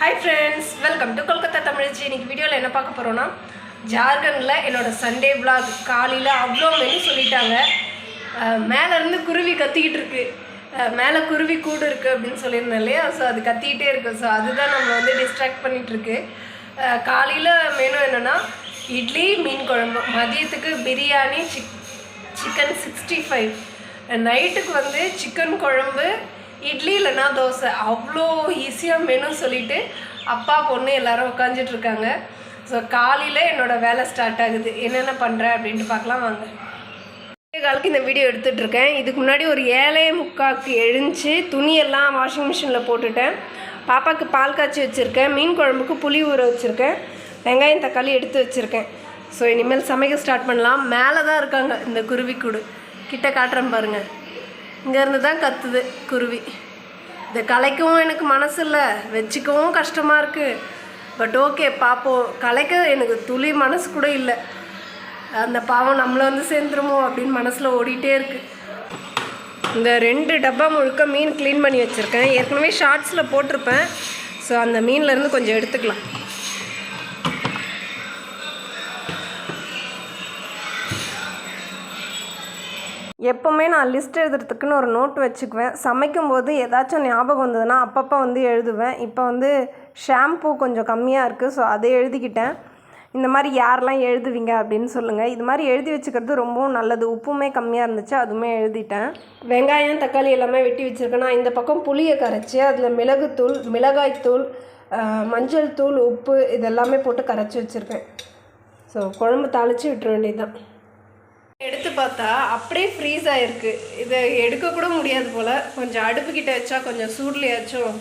Hi friends welcome to Kolkata தமிழ்ச்சி இன்னைக்கு வீடியோவில் என்ன பார்க்க போகிறோன்னா ஜார்க்கண்டில் என்னோட சண்டே விளாக் காலையில் அவ்வளோ மெனு சொல்லிட்டாங்க. மேலேருந்து குருவி கத்திக்கிட்டு இருக்கு. மேலே குருவி கூடு இருக்குது அப்படின்னு சொல்லியிருந்தேன் இல்லையா? ஸோ அது கத்திக்கிட்டே இருக்கு. ஸோ அதுதான் நம்ம வந்து டிஸ்ட்ராக்ட் பண்ணிகிட்ருக்கு காலையில் மெனு என்னென்னா இட்லி மீன் குழம்பு. மதியத்துக்கு biryani chick chicken sixty five நைட்டுக்கு வந்து சிக்கன் குழம்பு இட்லி இல்லைன்னா தோசை. அவ்வளோ ஈஸியாக மெனு சொல்லிட்டு அப்பா பொண்ணு எல்லாரும் உட்காந்துட்டு இருக்காங்க. ஸோ காலையில் என்னோட வேலை ஸ்டார்ட் ஆகுது. என்னென்ன பண்ணுறேன் அப்படின்ட்டு பார்க்கலாம் வாங்க. காலுக்கு இந்த வீடியோ எடுத்துட்டு இருக்கேன். இதுக்கு முன்னாடி ஒரு ஏழை முக்காக்கு எழுந்துச்சு துணியெல்லாம் வாஷிங் மிஷினில் போட்டுட்டேன். பாப்பாவுக்கு பால் காய்ச்சி வச்சுருக்கேன். மீன் குழம்புக்கு புளி ஊற வச்சுருக்கேன். வெங்காயம் தக்காளி எடுத்து வச்சுருக்கேன். ஸோ இனிமேல் சமைக்க ஸ்டார்ட் பண்ணலாம். மேலே தான் இருக்காங்க இந்த குருவி கூடு. கிட்ட காட்டுறேன் பாருங்கள் இங்கேருந்து தான் கத்துது குருவி. இதை கலைக்கவும் எனக்கு மனசு இல்லை வச்சுக்கவும் கஷ்டமாக இருக்குது பட் ஓகே பார்ப்போம் கலைக்க எனக்கு துளி மனசு கூட இல்லை. அந்த பாவம் நம்மளை வந்து சேர்ந்துருமோ அப்படின்னு மனசில் ஓடிட்டே இருக்குது இந்த ரெண்டு டப்பா முழுக்க மீன் க்ளீன் பண்ணி வச்சுருக்கேன். ஏற்கனவே ஷார்ட்ஸில் போட்டிருப்பேன். ஸோ அந்த மீன்லேருந்து கொஞ்சம் எடுத்துக்கலாம். எப்போவுமே நான் லிஸ்ட் எழுதுறதுக்குன்னு ஒரு நோட் வச்சுக்குவேன். சமைக்கும்போது ஏதாச்சும் ஞாபகம் வந்ததுன்னா அப்பப்போ வந்து எழுதுவேன். இப்போ வந்து ஷாம்பூ கொஞ்சம் கம்மியாக இருக்குது ஸோ அதை எழுதிக்கிட்டேன். இந்த மாதிரி யாரெல்லாம் எழுதுவீங்க அப்படின்னு சொல்லுங்கள் இது மாதிரி எழுதி வச்சுக்கிறது ரொம்பவும் நல்லது. உப்புமே கம்மியாக இருந்துச்சு அதுவுமே எழுதிட்டேன். வெங்காயம் தக்காளி எல்லாமே வெட்டி வச்சுருக்கேன். நான் இந்த பக்கம் புளியை கரைச்சி அதில் மிளகுத்தூள் மிளகாய்த்தூள் மஞ்சள் தூள் உப்பு இதெல்லாமே போட்டு கரைச்சி வச்சுருக்கேன். ஸோ குழம்பு தாளித்து விட்டுற வேண்டியதுதான். எடுத்து பார்த்தா அப்படியே ஃப்ரீஸ் ஆகிருக்கு இதை எடுக்க கூட முடியாது போல். கொஞ்சம் அடுப்புக்கிட்ட வச்சா கொஞ்சம் சூட்லையாச்சும்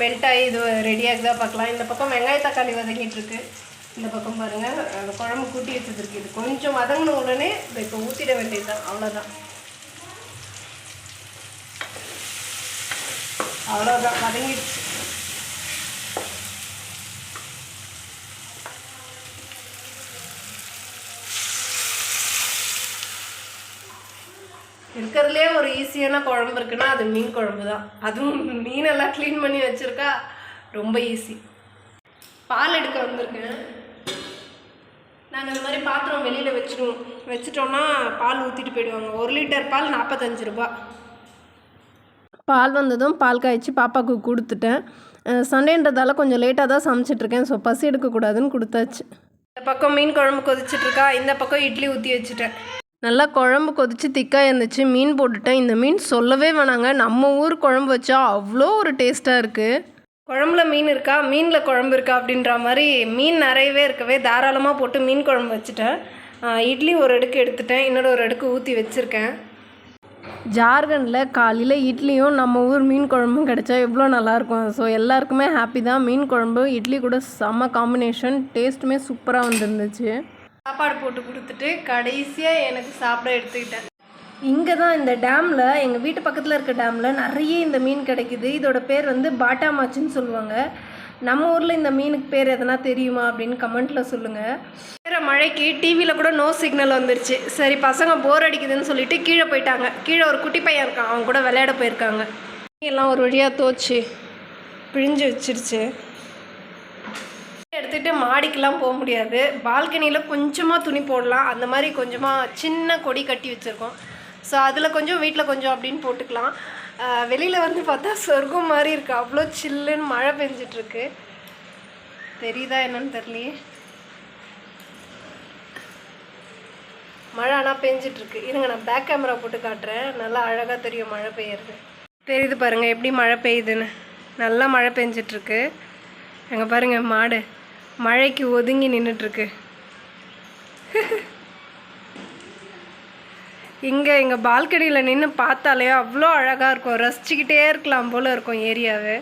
மெல்ட் ஆகி இது ரெடி ஆகுதா பார்க்கலாம். இந்த பக்கம் வெங்காய தக்காளி வதங்கிட்டு இருக்கு. இந்த பக்கம் பாருங்கள் அந்த குழம்பு கூட்டி வச்சதுருக்கு இது கொஞ்சம் வதங்கின உடனே இதை இப்போ ஊற்றிட வேண்டியதுதான் அவ்வளோதான் அவ்வளோதான் வதங்கிடுச்சு. இருக்கிறதுலே ஒரு ஈஸியான குழம்பு இருக்குன்னா அது மீன் குழம்பு தான் அதுவும் மீனெல்லாம் க்ளீன் பண்ணி வச்சுருக்கா ரொம்ப ஈஸி பால் எடுக்க வந்திருக்கேன். நாங்கள் இந்த மாதிரி பாத்திரம் வெளியில் வச்சிடுவோம். வச்சிட்டோன்னா பால் ஊற்றிட்டு போயிடுவாங்க. ஒரு லிட்டர் பால் நாற்பத்தஞ்சு ரூபா பால் வந்ததும் பால் காய்ச்சி பாப்பாவுக்கு கொடுத்துட்டேன். சண்டேன்றதால கொஞ்சம் லேட்டாக தான் சமைச்சிட்ருக்கேன். ஸோ பசி எடுக்கக்கூடாதுன்னு கொடுத்தாச்சு. இந்த பக்கம் மீன் குழம்பு கொதிச்சிட்ருக்கா. இந்த பக்கம் இட்லி ஊற்றி வச்சுட்டேன். நல்லா குழம்பு கொதிச்சு திக்காக இருந்துச்சு. மீன் போட்டுட்டேன். இந்த மீன் சொல்லவே வேணாங்க. நம்ம ஊர் குழம்பு வச்சா அவ்வளோ ஒரு டேஸ்ட்டாக இருக்குது குழம்புல மீன் இருக்கா? மீனில் குழம்பு இருக்கா? அப்படின்ற மாதிரி மீன் நிறையவே இருக்கவே தாராளமாக போட்டு மீன் குழம்பு வச்சுட்டேன். இட்லி ஒரு அடுக்கு எடுத்துட்டேன். இன்னொரு ஒரு அடுக்கு ஊற்றி வச்சுருக்கேன். ஜார்க்கண்டில் காலையில் இட்லியும் நம்ம ஊர் மீன் குழம்பும் கிடைச்சா எவ்வளோ நல்லாயிருக்கும். ஸோ எல்லாருக்குமே ஹாப்பி தான். மீன் குழம்பு இட்லி கூட செம்ம காம்பினேஷன் டேஸ்ட்டுமே சூப்பராக வந்துருந்துச்சு. சாப்பாடு போட்டு கொடுத்துட்டு கடைசியாக எனக்கு சாப்பிட எடுத்துக்கிட்டேன். இங்கே தான் இந்த டேமில் எங்கள் வீட்டு பக்கத்தில் இருக்க டேமில் நிறைய இந்த மீன் கிடைக்குது. இதோட பேர் வந்து பாட்டா மாச்சுன்னு சொல்லுவாங்க. நம்ம ஊரில் இந்த மீனுக்கு பேர் எதனா தெரியுமா அப்படின்னு கமெண்ட்டில் சொல்லுங்கள் வேறு மழைக்கு டிவியில் கூட நோ சிக்னல் வந்துருச்சு. சரி பசங்க போர் அடிக்குதுன்னு சொல்லிட்டு கீழே போயிட்டாங்க. கீழே ஒரு குட்டி பையன் இருக்கான். அவன் கூட விளையாட போயிருக்காங்க. எல்லாம் ஒரு வழியாக தோச்சு. பிழிஞ்சு வச்சிருச்சு. எடுத்துகிட்டு மாடிக்கெலாம் போக முடியாது. பால்கனியில் கொஞ்சமாக துணி போடலாம். அந்த மாதிரி கொஞ்சமாக சின்ன கொடி கட்டி வச்சுருக்கோம். ஸோ அதில் கொஞ்சம் வீட்டில் கொஞ்சம் அப்படின்னு போட்டுக்கலாம். வெளியில் வந்து பார்த்தா சொர்க்கம் மாதிரி இருக்குது அவ்வளோ சில்லுன்னு மழை பெஞ்சிட்ருக்கு. தெரியுதா என்னன்னு தெரியலையே. மழை ஆனால் பெஞ்சிட்ருக்கு. இருங்க நான் பேக் கேமரா போட்டு காட்டுறேன். நல்லா அழகாக தெரியும் மழை பெய்யுறது. தெரியுது பாருங்கள் எப்படி மழை பெய்யுதுன்னு. நல்லா மழை பெஞ்சிட்ருக்கு. அங்கே பாருங்கள் மாடு. மழைக்கு ஒதுங்கி நின்றுட்டுருக்கு இங்கே எங்கள் பால்கனியில் நின்று பார்த்தாலே அவ்வளோ அழகாக இருக்கும். ரசிச்சுக்கிட்டே இருக்கலாம் போல் இருக்கும் ஏரியாவை.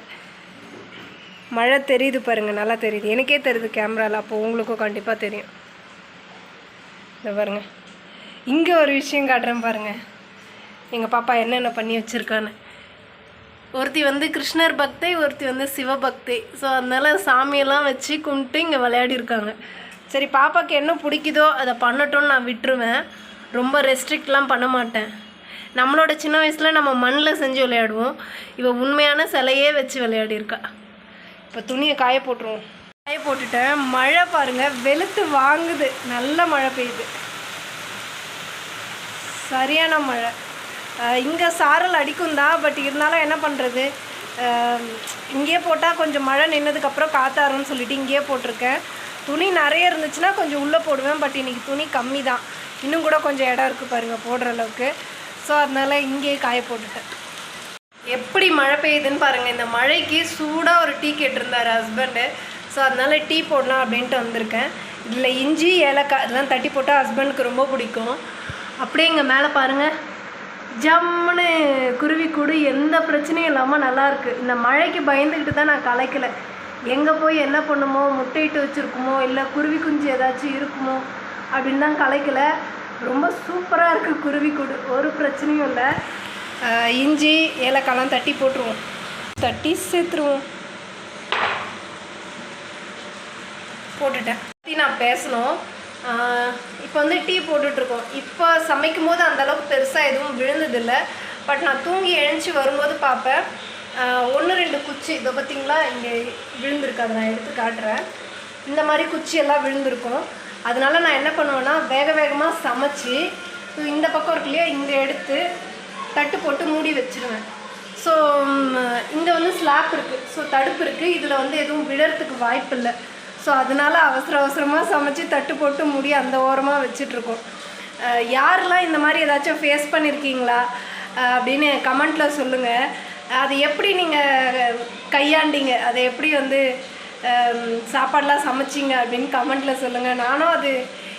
மழை தெரியுது பாருங்கள் நல்லா தெரியுது. எனக்கே தெரியுது கேமராவில் அப்போ உங்களுக்கும் கண்டிப்பாக தெரியும். இந்த பாருங்கள் இங்கே ஒரு விஷயம் காட்டுறேன் பாருங்கள் எங்கள் பாப்பா என்னென்ன பண்ணி வச்சுருக்கான்னு. ஒருத்தி வந்து கிருஷ்ணர் பக்தை ஒருத்தி வந்து சிவபக்தை. ஸோ அதனால சாமியெல்லாம் வச்சு கும்பிட்டு இங்கே விளையாடி இருக்காங்க. சரி பாப்பாவுக்கு என்ன பிடிக்குதோ அதை பண்ணட்டும்னு நான் விட்டுருவேன். ரொம்ப ரெஸ்ட்ரிக்ட்லாம் பண்ண மாட்டேன். நம்மளோட சின்ன வயசில் நம்ம மண்ணில் செஞ்சு விளையாடுவோம். இவள் உண்மையான சிலையே வச்சு விளையாடிருக்கா இப்போ துணியை காய போட்டுருவோம். காய போட்டுட்டேன். மழை பாருங்கள் வெளுத்து வாங்குது. நல்ல மழை பெய்யுது. சரியான மழை. இங்கே சாரல் அடிக்கும் தான் பட் இருந்தாலும் என்ன பண்ணுறது இங்கேயே போட்டால் கொஞ்சம் மழை நின்னதுக்கப்புறம் காத்தாருன்னு சொல்லிட்டு இங்கேயே போட்டிருக்கேன். துணி நிறைய இருந்துச்சுன்னா கொஞ்சம் உள்ளே போடுவேன் பட் இன்றைக்கி துணி கம்மி தான். இன்னும் கூட கொஞ்சம் இடம் இருக்குது பாருங்கள் போடுற அளவுக்கு. ஸோ அதனால் இங்கேயே காய போட்டுட்டேன். எப்படி மழை பெய்யுதுன்னு பாருங்கள் இந்த மழைக்கு சூடாக ஒரு டீ கேட்டிருந்தார் ஹஸ்பண்டு ஸோ அதனால் டீ போடலாம் அப்படின்ட்டு வந்திருக்கேன். இதில் இஞ்சி ஏலக்காய் இதெல்லாம் தட்டி போட்டால் ஹஸ்பண்டுக்கு ரொம்ப பிடிக்கும். அப்படியே இங்கே மேலே பாருங்கள் ஜம்முன்னு குருவி கூடு எந்த பிரச்சனையும் இல்லாமல் நல்லாயிருக்கு இந்த மழைக்கு பயந்துக்கிட்டு தான் நான் கலைக்கலை. எங்கே போய் என்ன பண்ணுமோ முட்டையிட்டு வச்சுருக்குமோ இல்லை குருவி குஞ்சு ஏதாச்சும் இருக்குமோ அப்படின்னு தான் கலைக்கல. ரொம்ப சூப்பராக இருக்குது குருவி கூடு. ஒரு பிரச்சனையும் இல்லை. இஞ்சி ஏலக்காலாம் தட்டி போட்டுருவோம். தட்டி சேர்த்துருவோம். போட்டுட்டேன். பற்றி நான் பேசணும். இப்போ வந்து டீ போட்டுட்ருக்கோம். இப்போ சமைக்கும் போது அந்தளவுக்கு பெருசாக எதுவும் விழுந்ததில்லை. பட் நான் தூங்கி எழுந்துச்சி வரும்போது பார்ப்பேன் ஒன்று ரெண்டு குச்சி. இதை பார்த்திங்களா இங்கே விழுந்திருக்கு. அதை நான் எடுத்து காட்டுறேன். இந்த மாதிரி குச்சி எல்லாம் விழுந்திருக்கும். அதனால நான் என்ன பண்ணுவேன்னா வேக வேகமாக சமைச்சு இந்த பக்கம் இருக்கு இல்லையா? இங்கே எடுத்து தட்டு போட்டு மூடி வச்சிருவேன். ஸோ இங்கே வந்து ஸ்லாப் இருக்குது ஸோ தடுப்பு இருக்குது இதில் வந்து எதுவும் விழறதுக்கு வாய்ப்பு இல்லை ஸோ அதனால அவசர அவசரமாக சமைச்சு தட்டு போட்டு முடி அந்த ஓரமாக வச்சிட்ருக்கோம். யாரெல்லாம் இந்த மாதிரி ஏதாச்சும் ஃபேஸ் பண்ணியிருக்கீங்களா அப்படின்னு கமெண்ட்டில் சொல்லுங்கள் அது எப்படி நீங்கள் கையாண்டிங்க? அதை எப்படி வந்து சாப்பாடெலாம் சமைச்சிங்க அப்படின்னு கமெண்ட்டில் சொல்லுங்கள் நானும் அது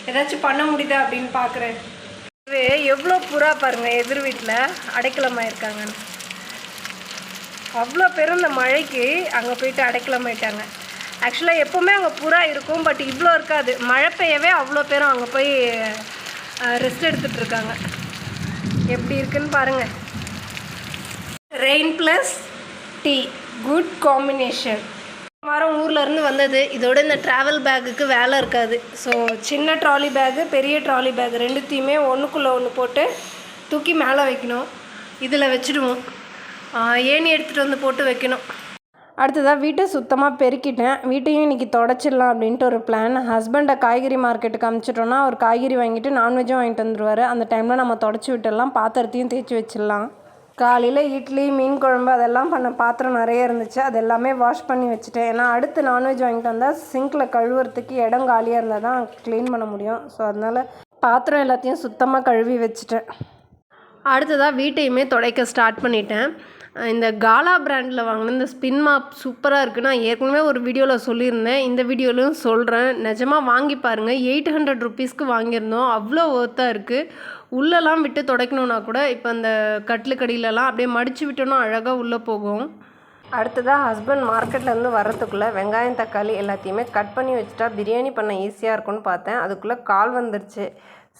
ஏதாச்சும் பண்ண முடியுதா அப்படின்னு பார்க்குறேன் எவ்வளோ புறா பாருங்கள் எதிர் வீட்டில் அடைக்கலமாக இருக்காங்கன்னு அவ்வளோ பேரும் இந்த மழைக்கு அங்கே போயிட்டு அடைக்கலமாயிட்டாங்க. ஆக்சுவலாக எப்போவுமே அங்கே புறா இருக்கும் பட் இவ்வளோ இருக்காது. மழை பெய்யவே அவ்வளோ பேரும் அங்கே போய் ரெஸ்ட் எடுத்துகிட்டு இருக்காங்க. எப்படி இருக்குன்னு பாருங்கள் rain plus tea good combination வாரம் ஊர்லேருந்து வந்தது. இதோட இந்த ட்ராவல் பேக்குக்கு வேலை இருக்காது. ஸோ சின்ன ட்ராலி பேக்கு பெரிய ட்ராலி பேக் ரெண்டுத்தையுமே ஒன்றுக்குள்ளே ஒன்று போட்டு தூக்கி மேலே வைக்கணும். இதில் வச்சுடுவோம். ஏணி எடுத்துகிட்டு வந்து போட்டு வைக்கணும். அடுத்ததாக வீட்டை சுத்தமாக பெருக்கிட்டேன். வீட்டையும் இன்றைக்கி தொடச்சிடலாம் அப்படின்ட்டு ஒரு பிளான் ஹஸ்பண்டை காய்கறி மார்க்கெட்டுக்கு அமுச்சிட்டோன்னா அவர் காய்கறி வாங்கிட்டு நான்வெஜ்ஜும் வாங்கிட்டு வந்துடுவார் அந்த டைமில் நம்ம தொடச்சி விட்டுடலாம். பாத்திரத்தையும் தேய்ச்சி வச்சிடலாம். காலையில் இட்லி மீன் குழம்பு அதெல்லாம் பண்ண பாத்திரம் நிறைய இருந்துச்சு. அது எல்லாமே வாஷ் பண்ணி வச்சுட்டேன். ஏன்னா அடுத்து நான்வெஜ் வாங்கிட்டு வந்தால் சிங்கில் கழுவுறதுக்கு இடம் காலியாக இருந்தால் தான் க்ளீன் பண்ண முடியும். ஸோ அதனால் பாத்திரம் எல்லாத்தையும் சுத்தமாக கழுவி வச்சுட்டேன். அடுத்ததாக வீட்டையுமே துடைக்க ஸ்டார்ட் பண்ணிட்டேன். இந்த காலா பிராண்டில் வாங்கின இந்த ஸ்பின் மாப் சூப்பராக இருக்குது நான் ஏற்கனவே ஒரு வீடியோவில் சொல்லியிருந்தேன். இந்த வீடியோலையும் சொல்கிறேன் நிஜமாக வாங்கி பாருங்கள் எயிட் ஹண்ட்ரட் ருபீஸ்க்கு வாங்கியிருந்தோம். அவ்வளோ ஒர்த்தாக இருக்குது உள்ளெல்லாம் விட்டு துடைக்கணுன்னா கூட இப்போ அந்த கட்டிலுக்கடியிலலாம் அப்படியே மடித்து விட்டோன்னா அழகாக உள்ளே போகும். அடுத்ததாக ஹஸ்பண்ட் மார்க்கெட்லேருந்து வரத்துக்குள்ளே வெங்காயம் தக்காளி எல்லாத்தையுமே கட் பண்ணி வச்சுட்டா பிரியாணி பண்ண ஈஸியாக இருக்கும்னு பார்த்தேன். அதுக்குள்ளே கால் வந்துருச்சு.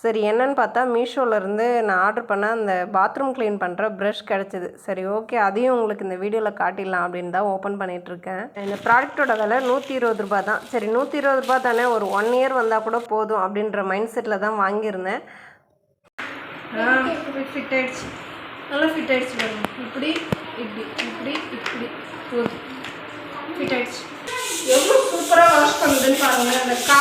சரி என்னன்னு பார்த்தா மீஷோலேருந்து நான் ஆர்டர் பண்ண அந்த பாத்ரூம் க்ளீன் பண்ணுற ப்ரஷ் கிடச்சிது. சரி ஓகே அதையும் உங்களுக்கு இந்த வீடியோவில் காட்டிடலாம் அப்படின்னு தான் ஓப்பன் பண்ணிகிட்ருக்கேன் இந்த ப்ராடக்ட்டோட விலை நூற்றி இருபது ரூபா தான். சரி நூற்றி இருபது ரூபா தானே ஒரு ஒன் இயர் வந்தால் கூட போதும் அப்படின்ற மைண்ட் செட்டில் தான் வாங்கியிருந்தேன். ஃபிட் நல்லா ஃபிட் ஆயிடுச்சு பாருங்க. இப்படி இப்படி இப்படி இப்படி போதும். ஃபிட் ஆயிடுச்சு. எவ்வளோ சூப்பராக வாஷ் பண்ணுதுன்னு பாருங்கள் அந்த கா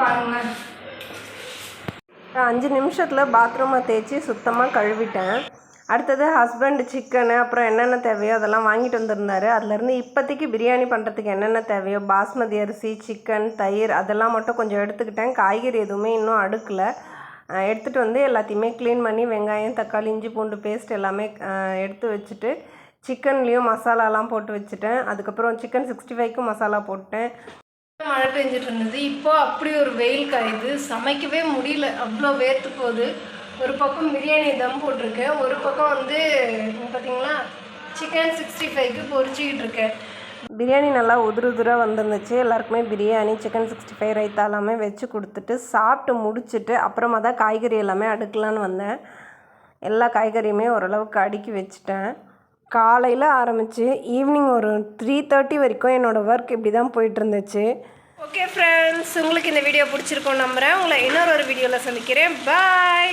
பாருங்களேன். அஞ்சு நிமிஷத்தில் பாத்ரூமை தேய்ச்சி சுத்தமாக கழுவிட்டேன். அடுத்தது ஹஸ்பண்ட் சிக்கனு அப்புறம் என்னென்ன தேவையோ அதெல்லாம் வாங்கிட்டு வந்திருந்தாரு. அதுலேருந்து இப்போதைக்கு பிரியாணி பண்ணுறதுக்கு என்னென்ன தேவையோ பாஸ்மதி அரிசி சிக்கன் தயிர் அதெல்லாம் மட்டும் கொஞ்சம் எடுத்துக்கிட்டேன். காய்கறி எதுவுமே இன்னும் அடுக்கலை. எடுத்துகிட்டு வந்து எல்லாத்தையுமே க்ளீன் பண்ணி வெங்காயம் தக்காளி இஞ்சி பூண்டு பேஸ்ட் எல்லாமே எடுத்து வச்சுட்டு சிக்கன்லேயும் மசாலாலாம் போட்டு வச்சுட்டேன். அதுக்கப்புறம் சிக்கன் சிக்ஸ்டி ஃபைவ்க்கும் மசாலா போட்டேன். மழை பெஞ்சிட்டு இருந்தது இப்போ அப்படி ஒரு வெயில் காயுது சமைக்கவே முடியல. அவ்வளோ வேர்த்து போகுது. ஒரு பக்கம் பிரியாணி தம் போட்டிருக்கேன் ஒரு பக்கம் வந்து பார்த்தீங்களா சிக்கன் சிக்ஸ்டி ஃபைவ்க்கு பொறிச்சிக்கிட்டு இருக்கேன். பிரியாணி நல்லா உதிர உதிராக வந்துருந்துச்சு. எல்லாருக்குமே biryani chicken sixty five raita எல்லாமே வச்சு கொடுத்துட்டு சாப்பிட்டு முடிச்சுட்டு அப்புறமா தான் காய்கறி எல்லாமே அடுக்கலான்னு வந்தேன். எல்லா காய்கறியுமே ஓரளவுக்கு அடுக்கி வச்சுட்டேன். காலையில் ஆரம்பித்து ஈவினிங் ஒரு த்ரீ தேர்ட்டி வரைக்கும் என்னோடய ஒர்க் இப்படி தான் போயிட்டு இருந்துச்சு. ஓகே ஃப்ரெண்ட்ஸ் உங்களுக்கு இந்த வீடியோ பிடிச்சிருக்கோம் நம்புகிறேன் உங்களை இன்னொரு ஒரு வீடியோவில் சந்திக்கிறேன். பாய்